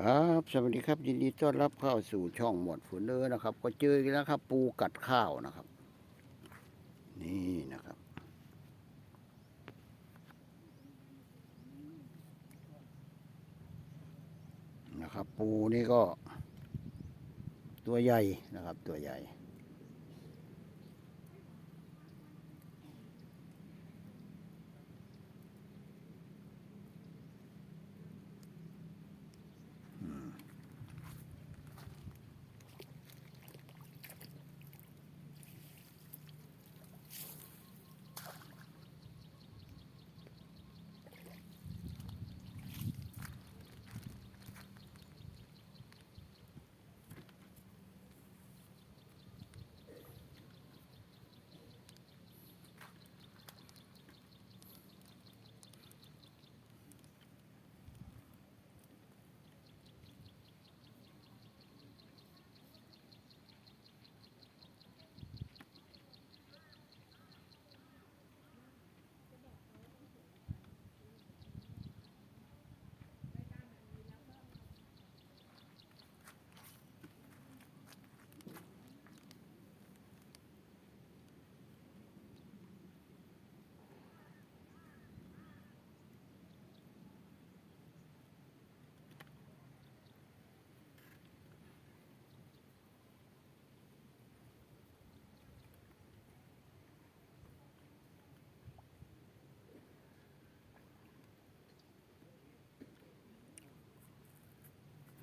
ครับสวัสดีครับยินดีต้อนรับเข้าสู่ช่องหมดฝนเนอนะครับ ก็เจออีกแล้วครับ ปูกัดข้าวนะครับ นี่นะครับ นะครับ ปูนี่ก็ ตัวใหญ่นะครับ ตัวใหญ่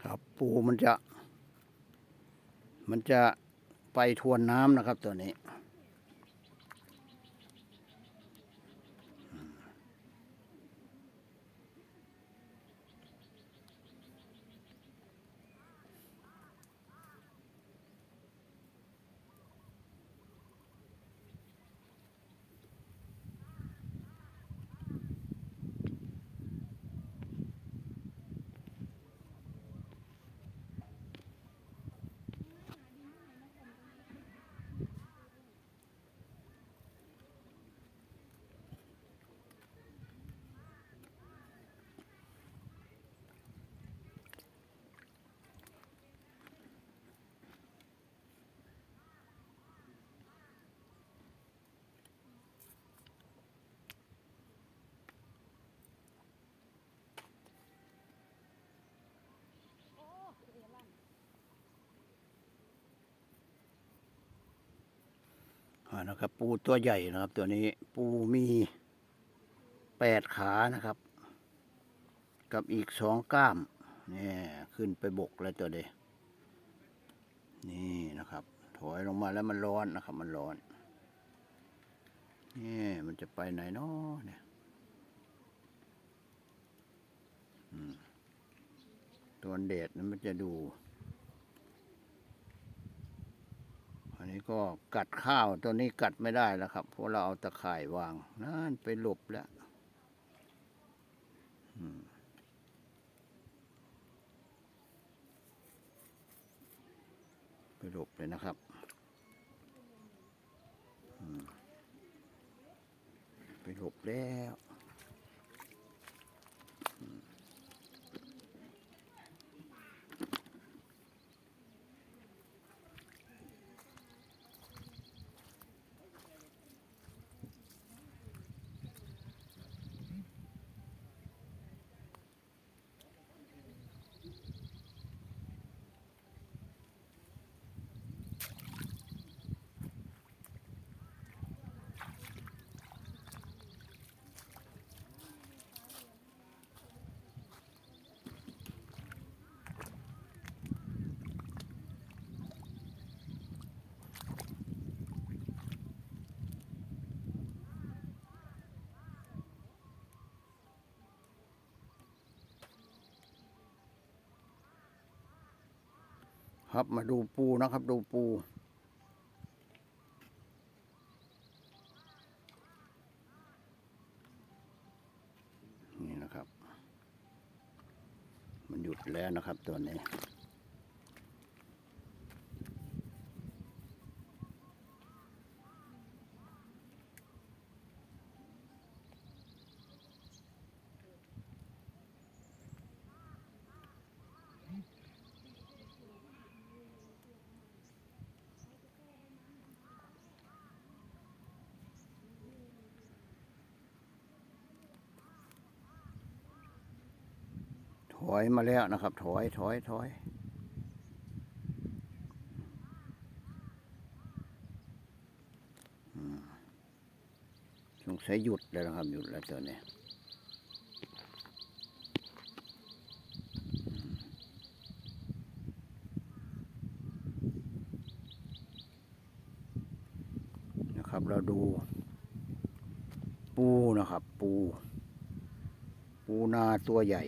ครับ ปูมันจะ มันจะไปทวนน้ำนะครับตัวนี้ นะครับ ปูตัวใหญ่นะครับ ตัวนี้ปูมีแปดขานะครับ กับอีกสองกล้ามนี่ขึ้นไปบกแล้วตัวเดียนี่นะครับถอยลงมาแล้วมันร้อนนะครับ มันร้อนนี่มันจะไปไหนเนาะเนี่ยตัวเดดนั้นมันจะดู อั นี้ก็กัดข้าวตัวนี้กัดไม่ได้แล้วครับ เพราะเราเอาตะข่ายวางนั่นไปหลบแล้วไปหลบเลยนะครับไปหลบแล้ว ครับมาดูปูนะครับดูปู นี่นะครับ มันหยุดแล้วนะครับตัวนี้ ถอยมาแล้วนะครับ ถอยถอยถอยสงสัยหยุดแล้วนะครับ หยุดแล้วตัวเนี้ยนะครับเราดู ปูนะครับ ปู ปูนาตัวใหญ่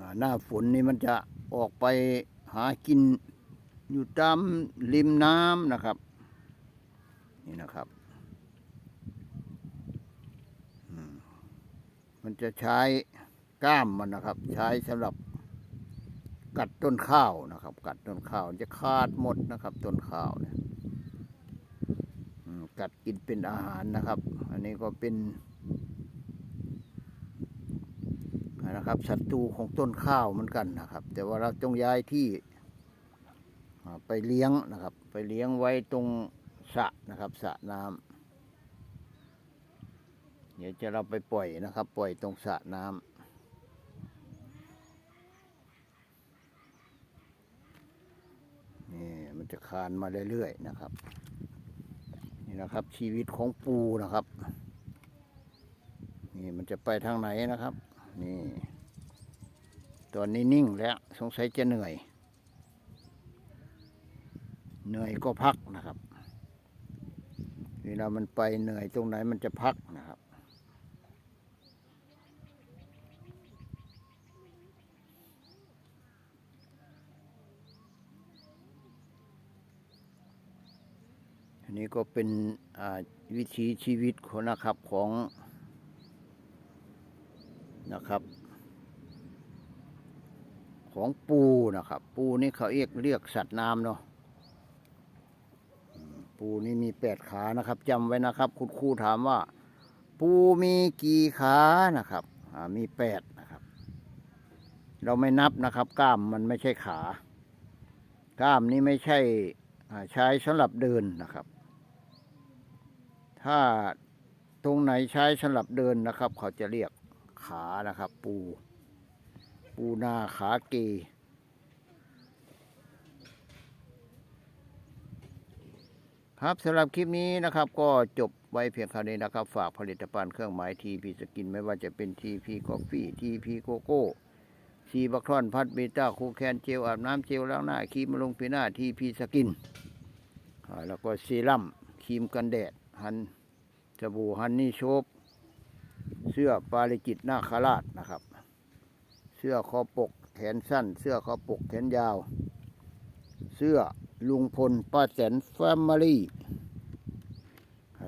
อ่า หน้าฝนนี่มันจะออกไปหากินอยู่ตามริมน้ำนะครับ นี่นะครับ มันจะใช้ก้ามมันนะครับ ใช้สำหรับกัดต้นข้าวนะครับ กัดต้นข้าวจะขาดหมดนะครับ ต้นข้าวเนี่ยกัดกินเป็นอาหารนะครับ อันนี้ก็เป็น นะครับศัตรูของต้นข้าวเหมือนกันนะครับ แต่ว่าเราต้องย้ายที่ไปเลี้ยงนะครับ ไปเลี้ยงไว้ตรงสระนะครับสระน้ำเดี๋ยวจะเราไปปล่อยนะครับ ปล่อยตรงสระน้ำนี่มันจะคานมาเรื่อยๆนะครับ นี่นะครับชีวิตของปูนะครับ นี่มันจะไปทางไหนนะครับ นี่ ตอนนี้นิ่งแล้ว สงสัยจะเหนื่อย เหนื่อยก็พักนะครับ เวลามันไปเหนื่อยตรงไหนมันจะพักนะครับ อันนี้ก็เป็นวิถีชีวิตของนะครับของ นะครับ ของปูนะครับ ปูนี่เขาเรียกเรียกสัตว์น้ำเนาะปูนี่มีแปดขานะครับจำไว้นะครับ คุณครูถามว่า ปูมีกี่ขานะครับมีแปดนะครับ เราไม่นับนะครับ กล้ามมันไม่ใช่ขา กล้ามนี้ไม่ใช่ใช้สำหรับเดินนะครับ ถ้าตรงไหนใช้สำหรับเดินนะครับ เขาจะเรียก ขานะครับ ปู ปูนาขาเกครับสำหรับคลิปนี้นะครับ ก็จบไว้เพียงเท่านี้นะครับ ฝากผลิตภัณฑ์เครื่องหมายทีพีสกินไม่ว่าจะเป็นทีพีกาแฟทีพีโกโก้ทีบัคทอนพัดเบต้าคูแคนเจลอาบน้ำเจลล้างหน้าครีมบำรุงผิวหน้าทีพีสกินแล้วก็ซีรั่มครีมกันแดดฮันสบู่ฮันนี่โชบ เสื้อปาริจิตนาคราชนะครับ เสื้อคอปกแขนสั้น เสื้อคอปกแขนยาว เสื้อลุงพลป้าแสนแฟมิลี่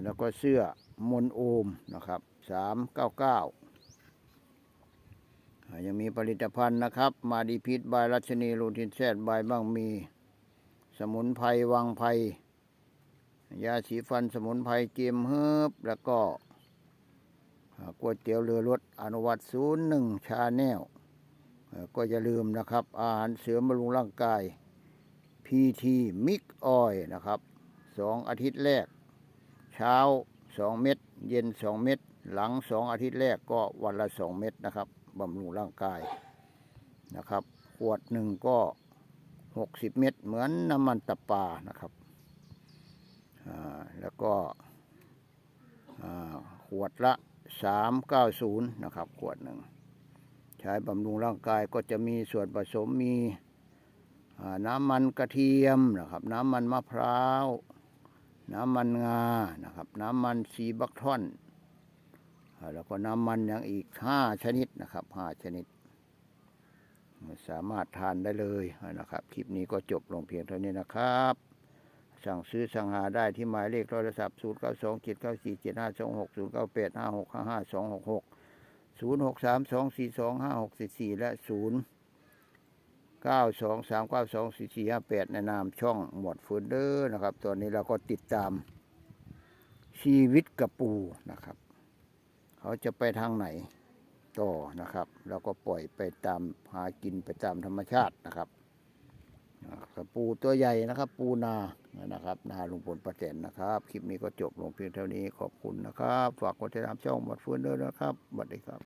แล้วก็เสื้อมนโอมนะครับสามเก้าเก้ายังมีผลิตภัณฑ์นะครับ มาดีพิษบายรัชนีรูทินแซดบายบ้างมี สมุนไพรวังไพรยาสีฟันสมุนไพรเกมเฮิบแล้วก็ ก๋วยเตี๋ยวเรือรถอนุวัตศูนย์หนึ่งชาแนลก็อย่าลืมนะครับ อาหารเสริมบำรุงร่างกาย PT มิกออยนะครับสองอาทิตย์แรก เช้าสองเม็ดเย็นสองเม็ดหลังสองอาทิตย์แรกก็วันละสองเม็ดนะครับบำรุงร่างกายนะครับขวดหนึ่งก็หกสิบเม็ดเหมือนน้ำมันตะปานะครับแล้วก็ขวดละ สามเก้าศูนย์นะครับ ขวดหนึ่ง ใช้บำรุงร่างกายก็จะมีส่วนผสมมีน้ำมันกระเทียมนะครับ น้ำมันมะพร้าว น้ำมันงานะครับ น้ำมันซีบักทอน แล้วก็น้ำมันอย่างอีกห้าชนิดนะครับห้าชนิด สามารถทานได้เลยนะครับ คลิปนี้ก็จบลงเพียงเท่านี้นะครับ สั่งซื้อสั่งหาได้ที่หมายเลขโทรศัพท์ 0 9 2 7 9 4 7 5 2 6 0 9 8 5 6 5 5 2 6 6 0 6 3 2 4 2 5 6 4 4 และ 0 9 2 3 9 2 4 4 5 8 ในนามช่องหมวดฟอร์เดอร์นะครับ ตอนนี้เราก็ติดตามชีวิตกระปูนะครับ เขาจะไปทางไหนต่อนะครับ เราก็ปล่อยไปตามหากินไปตามธรรมชาตินะครับ นะครับปูตัวใหญ่นะครับ ปูนานะครับนาลุงพลประแตนนะครับ คลิปนี้ก็จบลงเพียงเท่านี้ขอบคุณนะครับ ฝากกดติดตามช่องบัดฟื้นด้วยนะครับสวัสดีครับ